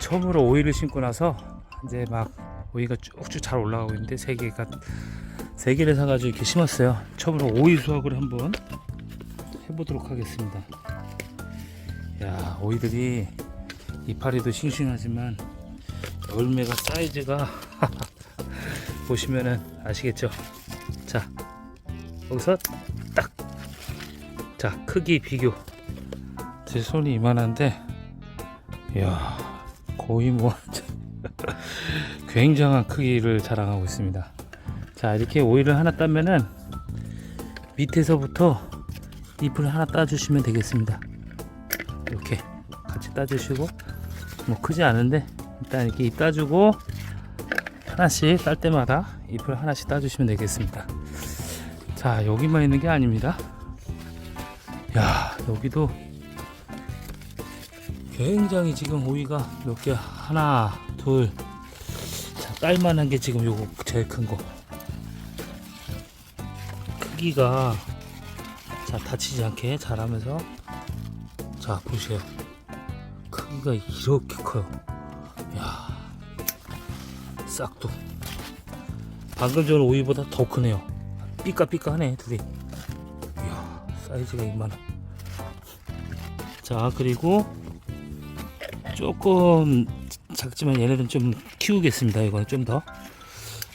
처음으로 오이를 심고 나서 이제 막 오이가 쭉쭉 잘 올라가고 있는데 세 개가 세 개를 사가지고 이렇게 심었어요. 처음으로 오이 수확을 한번 해보도록 하겠습니다. 야 오이들이 이파리도 싱싱하지만 열매가 사이즈가 보시면은 아시겠죠? 자 여기서 딱 자 크기 비교 제 손이 이만한데 이야 거의 뭐 굉장한 크기를 자랑하고 있습니다. 자 이렇게 오이를 하나 따면은 밑에서부터 잎을 하나 따주시면 되겠습니다. 이렇게 같이 따주시고 뭐 크지 않은데 일단 이렇게 잎 따주고 하나씩 딸 때마다 잎을 하나씩 따주시면 되겠습니다. 자 여기만 있는 게 아닙니다. 야 여기도 굉장히 지금 오이가 몇 개 하나 둘. 자, 딸만한 게 지금 요거 제일 큰 거. 크기가 자 다치지 않게 자라면서. 자 보세요. 크기가 이렇게 커요. 야 싹도 방금 전 오이보다 더 크네요. 삐까삐까하네 둘이. 이야 사이즈가 이만한 자 그리고 조금 작지만 얘네들은 좀 키우겠습니다 이거는 좀 더.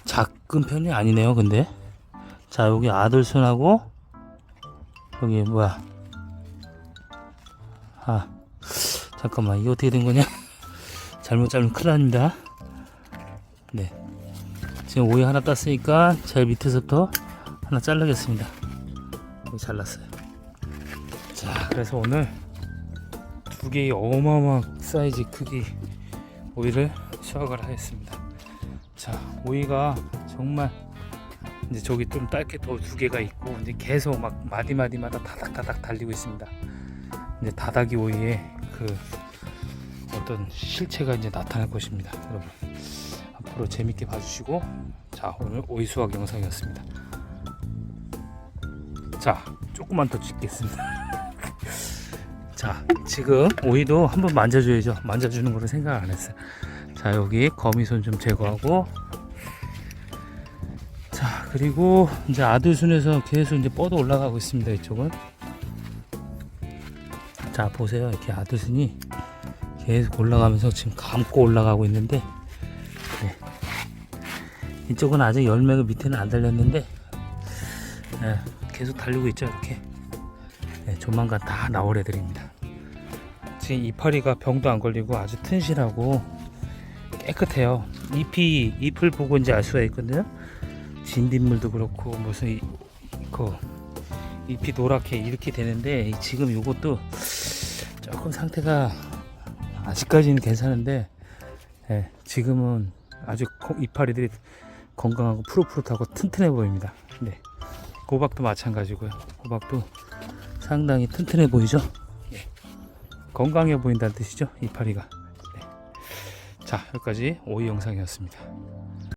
작은 편이 아니네요 근데. 자 여기 아들순하고 여기 뭐야. 아 잠깐만 이거 어떻게 된 거냐? 잘못 자르면 큰일 납니다. 네. 지금 오이 하나 땄으니까 제일 밑에서부터 하나 자르겠습니다. 여기 잘랐어요. 자 그래서 오늘 두 개의 어마어마한 사이즈 크기 오이를 수확을 하겠습니다. 자 오이가 정말 이제 저기 좀 짧게 더 두 개가 있고 이제 계속 막 마디 마디마다 다닥다닥 달리고 있습니다. 이제 다닥이 오이의 그 어떤 실체가 이제 나타날 것입니다 여러분. 앞으로 재밌게 봐주시고 자 오늘 오이 수확 영상이었습니다. 자 조금만 더 찍겠습니다 자 지금 오이도 한번 만져줘야죠. 만져주는 거를 생각 안 했어요. 자 여기 거미손 좀 제거하고. 자 그리고 이제 아들순에서 계속 이제 뻗어 올라가고 있습니다 이쪽은. 자 보세요. 이렇게 아들순이 계속 올라가면서 지금 감고 올라가고 있는데. 네. 이쪽은 아직 열매가 밑에는 안 달렸는데 네, 계속 달리고 있죠 이렇게. 네, 조만간 다 나올 애들입니다 지금 이파리가 병도 안 걸리고 아주 튼실하고 깨끗해요 잎이 잎을 보고 이제 알 수가 있거든요 진딧물도 그렇고 무슨 이, 그 잎이 노랗게 이렇게 되는데 지금 이것도 조금 상태가 아직까지는 괜찮은데 예, 지금은 아주 거- 이파리들이 건강하고 푸릇푸릇하고 튼튼해 보입니다. 네, 호박도 마찬가지고요. 호박도 상당히 튼튼해 보이죠? 예. 건강해 보인다는 뜻이죠, 이파리가. 네. 자, 여기까지 오이 영상이었습니다.